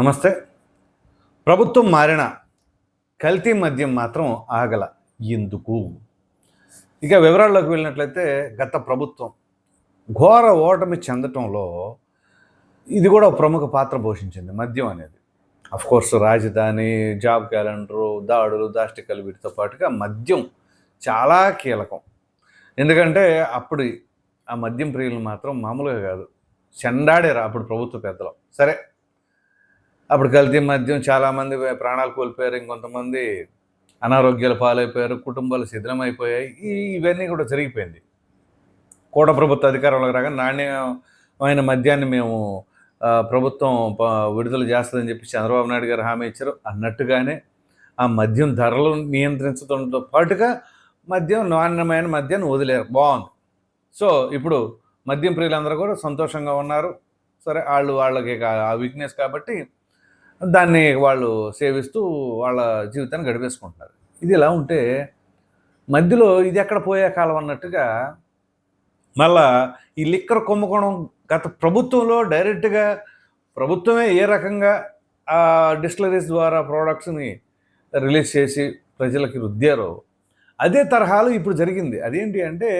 నమస్తే. ప్రభుత్వం మారిన కల్తీ మద్యం మాత్రం ఆగల. ఎందుకు? ఇక వివరాల్లోకి వెళ్ళినట్లయితే గత ప్రభుత్వం ఘోర ఓటమి చెందటంలో ఇది కూడా ప్రముఖ పాత్ర పోషించింది మద్యం అనేది. అఫ్ కోర్స్ రాజధాని జాబ్ క్యాలెండరు దాడులు దాష్టికలు వీటితో పాటుగా మద్యం చాలా కీలకం. ఎందుకంటే అప్పుడు ఆ మద్యం ప్రియులు మాత్రం మామూలుగా కాదు. చెండాడారు అప్పుడు ప్రభుత్వ పెద్దలు. సరే. అప్పుడు కల్తీ మద్యం చాలామంది ప్రాణాలు కోల్పోయారు. ఇంకొంతమంది అనారోగ్యాల పాలైపోయారు. కుటుంబాలు శిథిలమైపోయాయి. ఇవన్నీ కూడా జరిగిపోయింది. కూడ ప్రభుత్వ అధికారంలోకి రాగా నాణ్యమైన మద్యాన్ని మేము ప్రభుత్వం ప- విడుదల చేస్తుందని చెప్పి చంద్రబాబు నాయుడు గారు హామీ ఇచ్చారు. అన్నట్టుగానే ఆ మద్యం ధరలు నియంత్రించడంతో పాటుగా మద్యం నాణ్యమైన మద్యాన్ని వదిలేరు. బాగుంది. సో ఇప్పుడు మద్యం ప్రియులందరూ కూడా సంతోషంగా ఉన్నారు. సరే వాళ్ళు వాళ్ళకి ఆ వీక్నెస్ కాబట్టి దాన్ని వాళ్ళు సేవిస్తూ వాళ్ళ జీవితాన్ని గడిపేసుకుంటున్నారు. ఇది ఇలా ఉంటే మధ్యలో ఇది ఎక్కడ పోయే కాలం అన్నట్టుగా మళ్ళా ఈ లిక్కర్ కుంభకోణం గత ప్రభుత్వంలో డైరెక్ట్గా ప్రభుత్వమే ఏ రకంగా ఆ డిస్టిలరీస్ ద్వారా ప్రోడక్ట్స్ని రిలీజ్ చేసి ప్రజలకి రుద్దారో అదే తరహాలో ఇప్పుడు జరిగింది. అదేంటి అంటే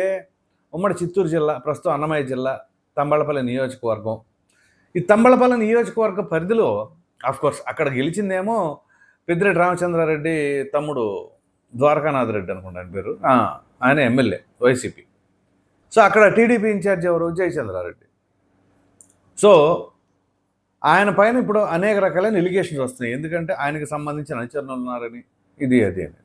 ఉమ్మడి చిత్తూరు జిల్లా ప్రస్తుతం అన్నమయ్య జిల్లా తంబళపల్లి నియోజకవర్గం. ఈ తంబళపల్లి నియోజకవర్గ పరిధిలో కోర్స్ అక్కడ గెలిచిందేమో పెద్దిరెడ్డి రామచంద్రారెడ్డి తమ్ముడు ద్వారకానాథ్ రెడ్డి అనుకుంటాను పేరు. ఆయన ఎమ్మెల్యే వైసీపీ సో అక్కడ టీడీపీ ఇన్ఛార్జ్ ఎవరు? జయచంద్రారెడ్డి. సో ఆయన పైన ఇప్పుడు అనేక రకాలైన ఎలిగేషన్స్ వస్తున్నాయి. ఎందుకంటే ఆయనకు సంబంధించిన అనుచరులు ఉన్నారని ఇది అది అని.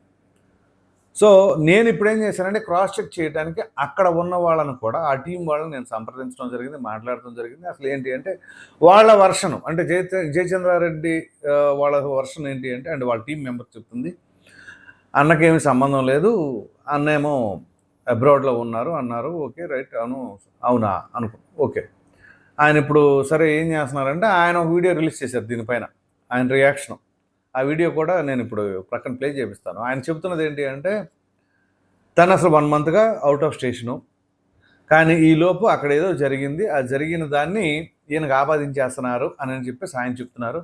సో నేను ఇప్పుడు ఏం చేశానంటే క్రాస్ చెక్ చేయడానికి అక్కడ ఉన్న వాళ్ళని కూడా ఆ టీం వాళ్ళని నేను సంప్రదించడం జరిగింది మాట్లాడటం జరిగింది. అసలు ఏంటి అంటే వాళ్ళ వర్షను అంటే జయ జయచంద్రారెడ్డి వాళ్ళ వర్షన్ ఏంటి అంటే అండ్ వాళ్ళ టీం మెంబర్ చెప్తుంది. అన్నకేమి సంబంధం లేదు. అన్నేమో అబ్రాడ్లో ఉన్నారు అన్నారు ఓకే రైట్ అవును అవునా అనుకో ఓకే. ఆయన ఇప్పుడు సరే ఏం చేస్తున్నారంటే ఆయన ఒక వీడియో రిలీజ్ చేశారు దీనిపైన ఆయన రియాక్షన్ ఆ వీడియో కూడా నేను ఇప్పుడు ప్రక్కన ప్లే చేపిస్తాను. ఆయన చెబుతున్నది ఏంటి అంటే తను అసలు వన్ మంత్గా అవుట్ ఆఫ్ స్టేషను కానీ ఈలోపు అక్కడ ఏదో జరిగింది. ఆ జరిగిన దాన్ని ఈయనకు ఆపాదించేస్తున్నారు అని చెప్పేసి ఆయన చెప్తున్నారు.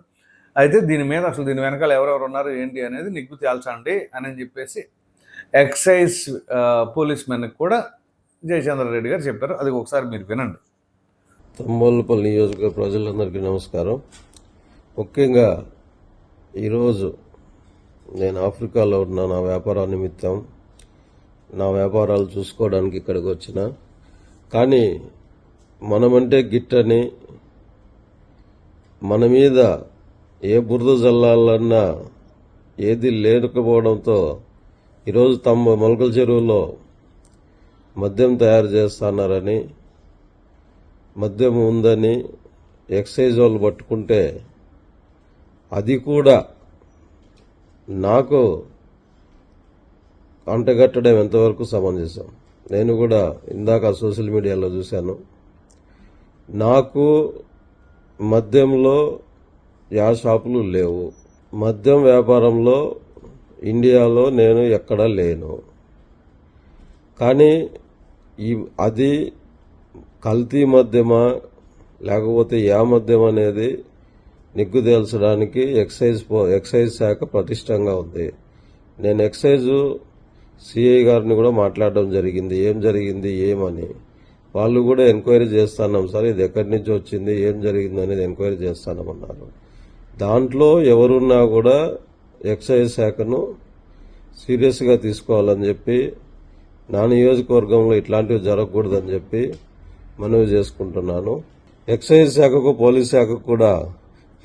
అయితే దీని మీద అసలు దీని వెనకాల ఎవరెవరు ఉన్నారు ఏంటి అనేది నిగ్గు తేల్చండి అని చెప్పేసి ఎక్సైజ్ పోలీస్ మెన్కి కూడా జయచంద్రారెడ్డి గారు చెప్పారు. అది ఒకసారి మీరు వినండి. తంబోలపల్లి నియోజకవర్గ ప్రజలందరికీ నమస్కారం. ముఖ్యంగా ఈరోజు నేను ఆఫ్రికాలో ఉన్న నా వ్యాపార నిమిత్తం నా వ్యాపారాలు చూసుకోవడానికి ఇక్కడికి వచ్చిన. కానీ మనమంటే గిట్టని మన మీద ఏ బురద జల్లాలన్నా ఏది లేకపోవడంతో ఈరోజు తమ మొలకల చెరువులో మద్యం తయారు చేస్తున్నారని మద్యం ఉందని ఎక్సైజ్ వాళ్ళు పట్టుకుంటే అది కూడా నాకు అంటగట్టడం ఎంతవరకు సమంజసం? నేను కూడా ఇందాక సోషల్ మీడియాలో చూశాను. నాకు మద్యంలో యా షాపులు లేవు. మద్యం వ్యాపారంలో ఇండియాలో నేను ఎక్కడా లేను. కానీ ఈ అది కల్తీ మద్యమా లేకపోతే యా మద్యం అనేది నిగ్గుదేల్చడానికి ఎక్సైజ్ పో- ఎక్సైజ్ శాఖ ప్రతిష్టంగా ఉంది. నేను ఎక్సైజ్ సిఐ గారిని కూడా మాట్లాడడం జరిగింది. ఏం జరిగింది ఏమని? వాళ్ళు కూడా ఎంక్వైరీ చేస్తున్నాం. సార్ ఇది ఎక్కడి నుంచి వచ్చింది ఏం జరిగింది అనేది ఎంక్వైరీ చేస్తానమన్నారు దాంట్లో ఎవరున్నా కూడా ఎక్సైజ్ శాఖను సీరియస్గా తీసుకోవాలని చెప్పి నా నియోజకవర్గంలో ఇట్లాంటివి జరగకూడదని చెప్పి మనవి చేసుకుంటున్నాను. ఎక్సైజ్ శాఖకు పోలీస్ శాఖకు కూడా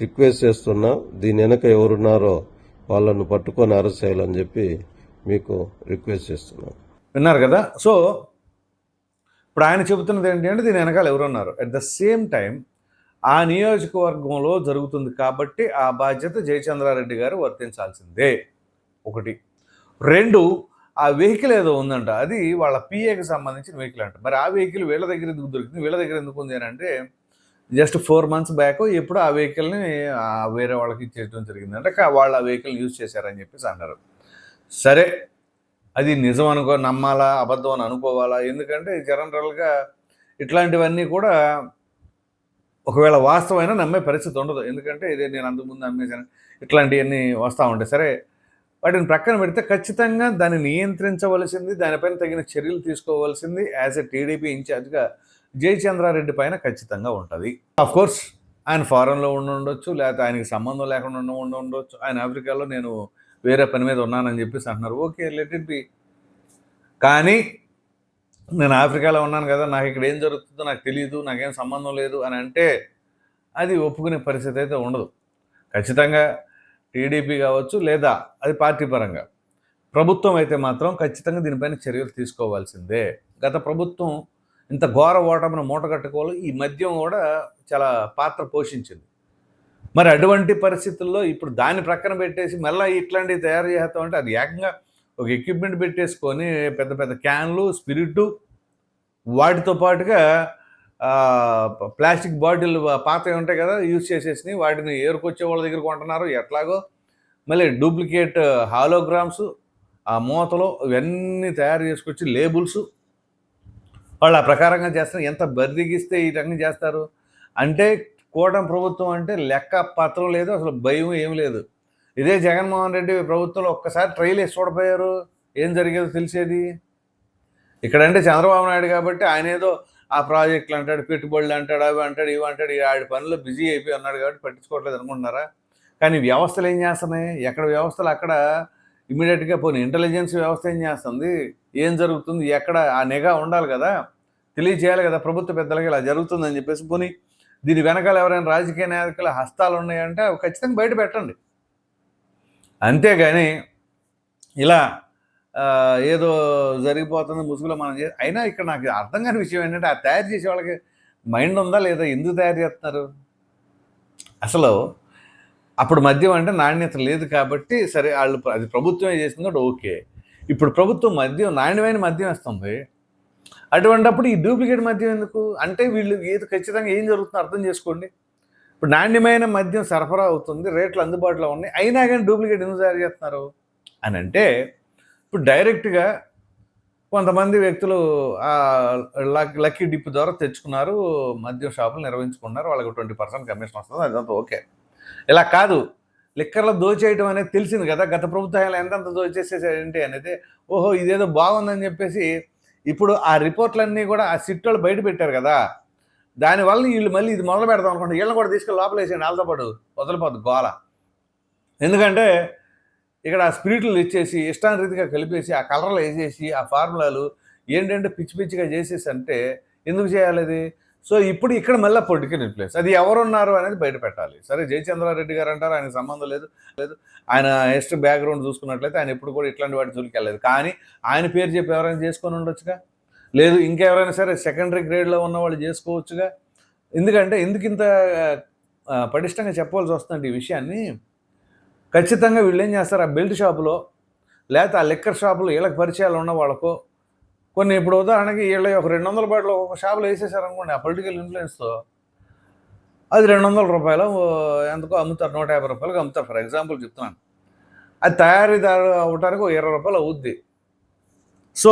రిక్వెస్ట్ చేస్తున్నా దీని వెనక ఎవరున్నారో వాళ్ళను పట్టుకొని అరెస్ట్ చేయాలని చెప్పి మీకు రిక్వెస్ట్ చేస్తున్నాను. విన్నారు కదా? సో ఇప్పుడు ఆయన చెబుతున్నది ఏంటి అంటే దీని వెనకాల ఎవరున్నారు? అట్ ద సేమ్ టైం ఆ నియోజకవర్గంలో జరుగుతుంది కాబట్టి ఆ బాధ్యత జయచంద్రారెడ్డి గారు వర్తించాల్సిందే. ఒకటి. రెండు ఆ వెహికల్ ఏదో ఉందంట. అది వాళ్ళ పిఏకి సంబంధించిన వెహికల్ అంట. మరి ఆ వెహికల్ వీళ్ళ దగ్గర ఎందుకు దొరికింది? వీళ్ళ దగ్గర ఎందుకు ఉంది అని అంటే జస్ట్ ఫోర్ మంత్స్ బ్యాక్ ఎప్పుడు ఆ వెహికల్ని వేరే వాళ్ళకి ఇచ్చేయడం జరిగింది. అంటే వాళ్ళు ఆ వెహికల్ యూజ్ చేశారని చెప్పేసి అన్నారు సరే అది నిజం అనుకో నమ్మాలా అబద్ధం అని అనుకోవాలా? ఎందుకంటే జనరల్గా ఇట్లాంటివన్నీ కూడా ఒకవేళ వాస్తవమైనా నమ్మే పరిస్థితి ఉండదు. ఎందుకంటే ఇదే నేను అంతకుముందు అమ్మేసాను ఇట్లాంటివన్నీ వస్తూ ఉంటాయి. సరే వాటిని ప్రక్కన పెడితే ఖచ్చితంగా దాన్ని నియంత్రించవలసింది దానిపైన తగిన చర్యలు తీసుకోవాల్సింది యాజ్ ఎ టీడీపీ ఇన్ఛార్జ్గా జయచంద్రారెడ్డి పైన ఖచ్చితంగా ఉంటుంది. ఆఫ్ కోర్స్ ఆయన ఫారెన్లో ఉండి ఉండొచ్చు లేకపోతే ఆయనకి సంబంధం లేకుండా ఉండి ఉండి ఉండొచ్చు. ఆయన ఆఫ్రికాలో నేను వేరే పని మీద ఉన్నానని చెప్పేసి అంటున్నారు. ఓకే లెట్ ఇట్ బి కానీ నేను ఆఫ్రికాలో ఉన్నాను కదా నాకు ఇక్కడ ఏం జరుగుతుందో నాకు తెలియదు నాకేం సంబంధం లేదు అని అంటే అది ఒప్పుకునే పరిస్థితి అయితే ఉండదు. ఖచ్చితంగా టీడీపీ కావచ్చు లేదా అది పార్టీ పరంగా. ప్రభుత్వం అయితే మాత్రం ఖచ్చితంగా దీనిపైన చర్యలు తీసుకోవాల్సిందే. గత ప్రభుత్వం ఇంత ఘోర ఓటమిని మూటగట్టుకోవాలి ఈ మద్యం కూడా చాలా పాత్ర పోషించింది. మరి అటువంటి పరిస్థితుల్లో ఇప్పుడు దాన్ని ప్రక్కన పెట్టేసి మళ్ళీ ఇట్లాంటివి తయారు చేస్తాం అంటే అది ఏకంగా ఒక ఎక్విప్మెంట్ పెట్టేసుకొని పెద్ద పెద్ద క్యాన్లు స్పిరిట్ వాటితో పాటుగా ప్లాస్టిక్ బాటిల్ పాతవి ఉంటాయి కదా యూజ్ చేసేసి వాటిని ఏరుకొచ్చే వాళ్ళ దగ్గర కొంటున్నారు. ఎట్లాగో మళ్ళీ డూప్లికేట్ హాలోగ్రామ్స్ ఆ మూతలు ఇవన్నీ తయారు చేసుకొచ్చి లేబుల్స్ వాళ్ళు ఆ ప్రకారంగా చేస్తారు. ఎంత బరిగిస్తే ఈ రకంగా చేస్తారు? అంటే కూటమి ప్రభుత్వం అంటే లెక్క పత్రం లేదు అసలు భయం ఏం లేదు. ఇదే జగన్మోహన్ రెడ్డి ప్రభుత్వంలో ఒక్కసారి ట్రైల్ వేసి చూడపోయారు. ఏం జరిగేదో తెలిసేది? ఇక్కడంటే చంద్రబాబు నాయుడు కాబట్టి ఆయన ఏదో ఆ ప్రాజెక్టులు అంటాడు పెట్టుబడులు అంటాడు అవి అంటాడు ఇవి అంటాడు ఈ ఆడి పనులు బిజీ అయిపోయి ఉన్నాడు కాబట్టి పట్టించుకోవట్లేదు అనుకుంటున్నారా? కానీ వ్యవస్థలు ఏం చేస్తున్నాయి? ఎక్కడ వ్యవస్థలు? అక్కడ ఇమీడియట్గా పోనీ ఇంటెలిజెన్స్ వ్యవస్థ ఏం చేస్తుంది? ఏం జరుగుతుంది ఎక్కడ ఆ నిఘా ఉండాలి కదా తెలియజేయాలి కదా ప్రభుత్వ పెద్దలకి ఇలా జరుగుతుందని చెప్పేసి పోనీ దీని వెనకాల ఎవరైనా రాజకీయ నాయకుల హస్తాలు ఉన్నాయంటే అవి ఖచ్చితంగా బయట పెట్టండి. అంతేగాని ఇలా ఏదో జరిగిపోతుంది ముసుగులో మనం చే అయినా ఇక్కడ నాకు అర్థం కాని విషయం ఏంటంటే ఆ తయారు చేసే వాళ్ళకి మైండ్ ఉందా లేదా ఎందుకు తయారు చేస్తున్నారు? అసలు అప్పుడు మద్యం అంటే నాణ్యత లేదు కాబట్టి సరే వాళ్ళు అది ప్రభుత్వమే చేసింది కూడా ఓకే. ఇప్పుడు ప్రభుత్వం మద్యం నాణ్యమైన మద్యం ఇస్తుంది అటువంటప్పుడు ఈ డూప్లికేట్ మద్యం ఎందుకు? అంటే వీళ్ళు ఏది ఖచ్చితంగా ఏం జరుగుతుందో అర్థం చేసుకోండి. ఇప్పుడు నాణ్యమైన మద్యం సరఫరా అవుతుంది రేట్లు అందుబాటులో ఉన్నాయి. అయినా కానీ డూప్లికేట్ ఎందుకు తయారు చేస్తున్నారు? అని అంటే ఇప్పుడు డైరెక్ట్గా కొంతమంది వ్యక్తులు లక్- లక్కీ డిప్ ద్వారా తెచ్చుకున్నారు మద్యం షాపులు నిర్వహించుకున్నారు వాళ్ళకి ట్వంటీ పర్సెంట్ కమిషన్ వస్తుంది అదంతా ఓకే. ఇలా కాదు. లిక్కర్లో దోచేయటం అనేది తెలిసింది కదా. గత ప్రభుత్వాలు ఎంతంత దోచేసేసారు ఏంటి అనేది ఓహో ఇదేదో బాగుందని చెప్పేసి ఇప్పుడు ఆ రిపోర్ట్లన్నీ కూడా ఆ సిట్టోళ్ళు బయట పెట్టారు కదా. దానివల్ల వీళ్ళు మళ్ళీ ఇది మొదలు పెడదాం అనుకుంటే వీళ్ళని కూడా తీసుకెళ్ళి లోపలేసేయండి వాళ్ళతో పాటు వదిలిపోద్ది గోల. ఎందుకంటే ఇక్కడ ఆ స్పిరిట్లు ఇచ్చేసి ఇష్టానురీతిగా కలిపేసి ఆ కలర్లు వేసేసి ఆ ఫార్ములాలు ఏంటంటే పిచ్చి పిచ్చిగా చేసేసి అంటే ఎందుకు చేయాలి అది? సో ఇప్పుడు ఇక్కడ మళ్ళీ పొలిటికల్ ఇన్ఫ్లుయెన్స్. అది ఎవరున్నారు అనేది బయట పెట్టాలి. సరే జయచంద్రారెడ్డి గారు అంటారు ఆయన సంబంధం లేదు లేదు. ఆయన హిస్టరీ బ్యాక్గ్రౌండ్ చూసుకున్నట్లయితే ఆయన ఎప్పుడు కూడా ఇట్లాంటి వాటి జోలికి వెళ్ళలేదు. కానీ ఆయన పేరు చెప్పి ఎవరైనా చేసుకొని ఉండొచ్చుగా? లేదు ఇంకెవరైనా సరే సెకండరీ గ్రేడ్లో ఉన్న వాళ్ళు చేసుకోవచ్చుగా? ఎందుకంటే ఎందుకు ఇంత పటిష్టంగా చెప్పవలసి వస్తుంది ఈ విషయాన్ని ఖచ్చితంగా వీళ్ళు ఏం చేస్తారు? ఆ బెల్ట్ షాపులో లేకపోతే ఆ లిక్కర్ షాపులో వీళ్ళకి పరిచయాలు ఉన్న వాళ్ళకు కొన్ని ఇప్పుడు ఉదాహరణకి వీళ్ళ ఒక రెండు వందల బాటలు ఒక షాపులో వేసేసారనుకోండి ఆ పొలిటికల్ ఇన్ఫ్లుయెన్స్తో అది రెండు వందల రూపాయలు ఓ, ఎంతకో అమ్ముతారు నూట యాభై రూపాయలకు అమ్ముతారు. ఫర్ ఎగ్జాంపుల్ చెప్తున్నాను. అది తయారీదారు అవటానికి ఒక ఇరవై రూపాయలు అవుద్ది. సో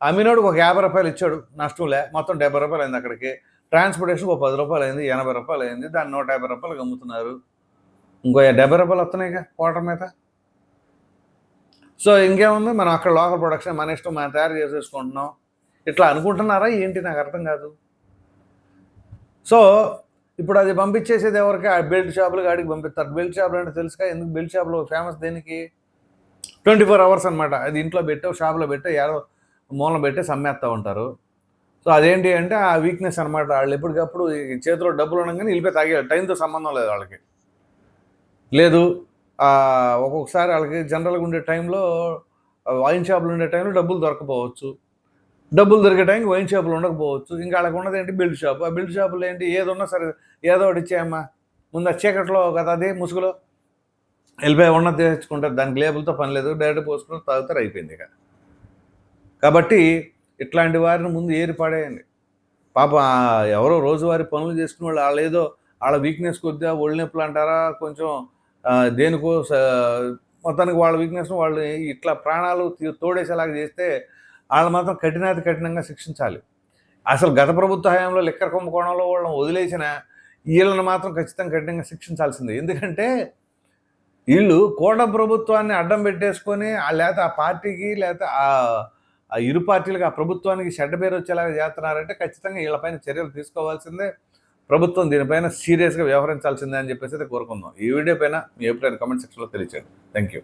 అమ్మినోడికి ఒక యాభై రూపాయలు ఇచ్చాడు నష్టం లే మొత్తం డెబ్బై రూపాయలు అయింది అక్కడికి. ట్రాన్స్పోర్టేషన్ ఒక పది రూపాయలు అయింది ఎనభై రూపాయలు అయింది దాన్ని నూట యాభై రూపాయలకు అమ్ముతున్నారు. ఇంకో డెబ్బై రూపాయలు వస్తున్నాయిగా క్వార్టర్ మీద. సో ఇంకేముంది? మనం అక్కడ లోకల్ ప్రొడక్షన్ మన ఇష్టం మనం తయారు చేసేసుకుంటున్నాం. ఇట్లా అనుకుంటున్నారా? ఏంటి? నాకు అర్థం కాదు. సో ఇప్పుడు అది పంపించేసేది ఎవరికి? ఆ బెల్ట్ షాపులు కాడికి పంపిస్తారు. బెల్ట్ షాపులు అంటే తెలుసుగా ఎందుకు బెల్ట్ షాపులు ఫేమస్ దేనికి? ట్వంటీ ఫోర్ అవర్స్ అనమాట అది ఇంట్లో పెట్టో షాప్లో పెట్టో ఏదో మూలం పెట్టి సమ్మేస్తూ ఉంటారు. సో అదేంటి అంటే ఆ వీక్నెస్ అనమాట వాళ్ళు ఎప్పటికప్పుడు చేతిలో డబ్బులు ఉండగానే వెళ్ళిపోయి తాగే టైంతో సంబంధం లేదు వాళ్ళకి. లేదు. ఒక్కొక్కసారి వాళ్ళకి జనరల్గా ఉండే టైంలో వైన్ షాపులు ఉండే టైంలో డబ్బులు దొరకపోవచ్చు. డబ్బులు దొరికే టైంకి వైన్ షాపులు ఉండకపోవచ్చు. ఇంకా వాళ్ళకి ఉన్నది ఏంటి? Build shop. ఆ బిల్డ్ షాపులు ఏంటి? ఏది ఉన్నా సరే ఏదో ఒకటి ఇచ్చేయమ్మా. ముందు ఆ చీకట్లో కదా అదే ముసుగులో వెళ్ళిపోయి ఉన్నది తెచ్చుకుంటారు. దానికి లేబుల్తో పని లేదు. డైరెక్ట్ పోసుకుని తాగుతారు అయిపోయింది ఇక. కాబట్టి ఇట్లాంటి వారిని ముందు ఏరి పడేయండి. పాప ఎవరో రోజువారీ పనులు చేసుకునే వాళ్ళు వాళ్ళు ఏదో వాళ్ళ వీక్నెస్ కొద్దిగా ఒళ్ళు నొప్పులు అంటారా? కొంచెం దేనికో మొత్తానికి వాళ్ళ వీక్నెస్ వాళ్ళు ఇట్లా ప్రాణాలు తోడేసేలాగా చేస్తే వాళ్ళు మాత్రం కఠినాతి కఠినంగా శిక్షించాలి. అసలు గత ప్రభుత్వ హయాంలో లిక్కర్ కుంభకోణంలో వాళ్ళని వదిలేసిన వీళ్ళని మాత్రం ఖచ్చితంగా కఠినంగా శిక్షించాల్సిందే. ఎందుకంటే వీళ్ళు కోట ప్రభుత్వాన్ని అడ్డం పెట్టేసుకొని ఆ లేత ఆ పార్టీకి లేకపోతే ఆ ఆ ఇరు పార్టీలకు ఆ ప్రభుత్వానికి చెడ్డ పేరు వచ్చేలాగా చేస్తున్నారంటే ఖచ్చితంగా వీళ్ళపైన చర్యలు తీసుకోవాల్సిందే. ప్రభుత్వం దీనిపైన సీరియస్గా వ్యవహరించాల్సిందే అని చెప్పేసి అయితే కోరుకుందాం ఈ వీడియో పైన మీ అభిప్రాయం కామెంట్ సెక్షన్లో తెలియచేయండి. Thank you